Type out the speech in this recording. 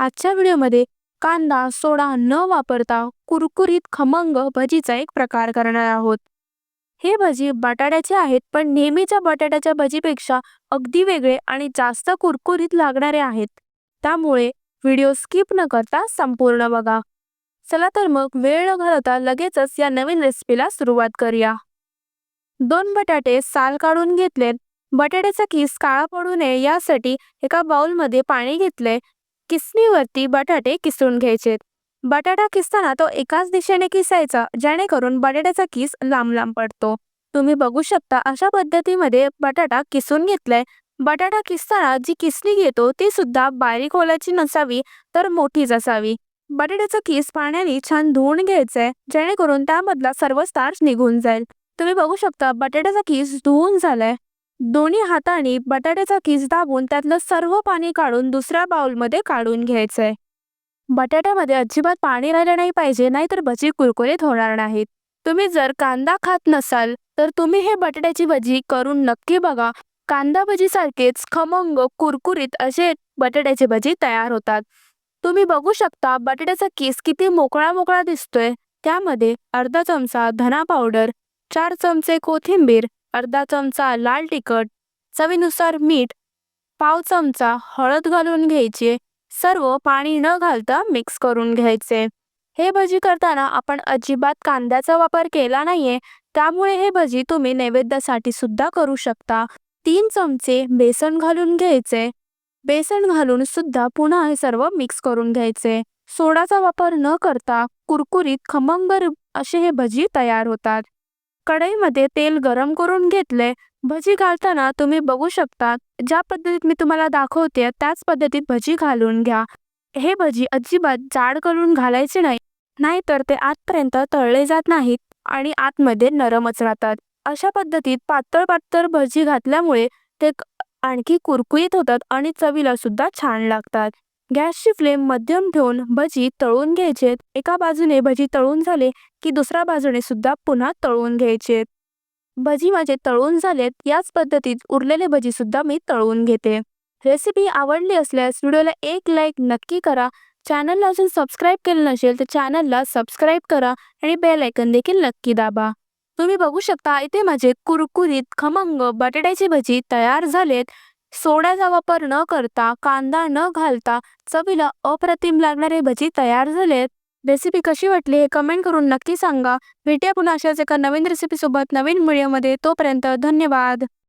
आजच्या व्हिडिओमध्ये कांदा सोडा न वापरता कुरकुरीत खमंग भजीचा एक प्रकार करणार आहोत. हे भजी बटाट्याचे आहेत पण नेहमीच्या बटाट्याच्या भजीपेक्षा अगदी वेगळे आणि जास्त कुरकुरीत लागणारे आहेत. त्यामुळे व्हिडिओ स्किप न करता संपूर्ण बघा. चला तर मग वेळ न घालवता लगेचच या नवीन रेसिपीला सुरुवात करूया. दोन बटाटे साल काढून घेतलेत. बटाट्याचा किस काळा पडू नये यासाठी एका बाउलमध्ये पाणी घेतले किसणीवरती बटाटे किसून घ्यायचे. बटाटा किसताना तो एकाच दिशेने किसायचा जेणेकरून बटाट्याचा किस लांब लांब पडतो. तुम्ही बघू शकता अशा पद्धतीमध्ये बटाटा किसून घेतलाय. बटाटा किसताना जी किसणी घेतो ती सुद्धा बारीक होलाची नसावी तर मोठीच असावी. बटाट्याचा किस पाण्याने छान धुवून घ्यायचंय जेणेकरून त्यामधला सर्व स्टार्च निघून जाईल. तुम्ही बघू शकता बटाट्याचा किस धुवून झालाय. दोन्ही हाताने बटाट्याचा किस दाबून त्यातलं सर्व पाणी काढून दुसऱ्या बाउलमध्ये काढून घ्यायचंय. बटाट्यामध्ये अजिबात पाणी राहिलं नाही पाहिजे नाहीतर भजी कुरकुरीत होणार नाहीत. तुम्ही जर कांदा खात नसाल तर तुम्ही हे बटाट्याची भजी करून नक्की बघा. कांदा भजी सारखेच खमंग कुरकुरीत असे बटाट्याची भजी तयार होतात. तुम्ही बघू शकता बटाट्याचा केस किती मोकळा मोकळा दिसतोय. त्यामध्ये अर्धा चमचा धना पावडर चार चमचे कोथिंबीर अर्धा चमचा लाल तिखट चवीनुसार मीठ पाव चमचा हळद घालून घ्यायची. सर्व पाणी न घालता मिक्स करून घ्यायचे. हे भजी करताना आपण अजिबात कांद्याचा वापर केला नाहीये. त्यामुळे हे भजी तुम्ही नैवेद्यासाठी सुद्धा करू शकता. तीन चमचे बेसन घालून घ्यायचे. बेसन घालून सुद्धा पुन्हा हे सर्व मिक्स करून घ्यायचे. सोडाचा वापर न करता कुरकुरीत खमंगर असे हे भजी तयार होतात. कढईमध्ये तेल गरम करून घेतले. भजी घालताना तुम्ही बघू शकता ज्या पद्धतीत मी तुम्हाला दाखवते त्याच पद्धतीत भजी घालून घ्या. हे भजी अजिबात जाड करून घालायचे नाही नाहीतर ते आतपर्यंत तळले जात नाहीत आणि आतमध्ये नरमच राहतात. अशा पद्धतीत पातळ पातळ भजी घातल्यामुळे ते आणखी कुरकुरीत होतात आणि चवीला सुद्धा छान लागतात. गॅसची फ्लेम मध्यम ठेवून भजी तळून घ्यायचे एका बाजूने भजी तळून झाले की दुसऱ्या बाजूने सुद्धा पुन्हा तळून घ्यायचे भजी माझे तळून झालेत याच पद्धतीत उरलेले भजी सुद्धा मी तळून घेते. रेसिपी आवडली असल्यास व्हिडिओला एक लाईक नक्की करा. चॅनलला अजून सबस्क्राईब केलं नसेल तर चॅनलला सबस्क्राईब करा आणि बेल आयकन देखील नक्की दाबा. तुम्ही बघू शकता इथे माझे कुरकुरीत खमंग बटाट्याची भजी तयार झालेत. सोड्याचा वापर न करता कांदा न घालता चवीला अप्रतिम लागणारे भजी तयार झालेत. रेसिपी कशी वाटली हे कमेंट करून नक्की सांगा. भेटूया पुन्हा अशाच एका नवीन रेसिपीसोबत नवीन व्हिडिओमध्ये तोपर्यंत धन्यवाद.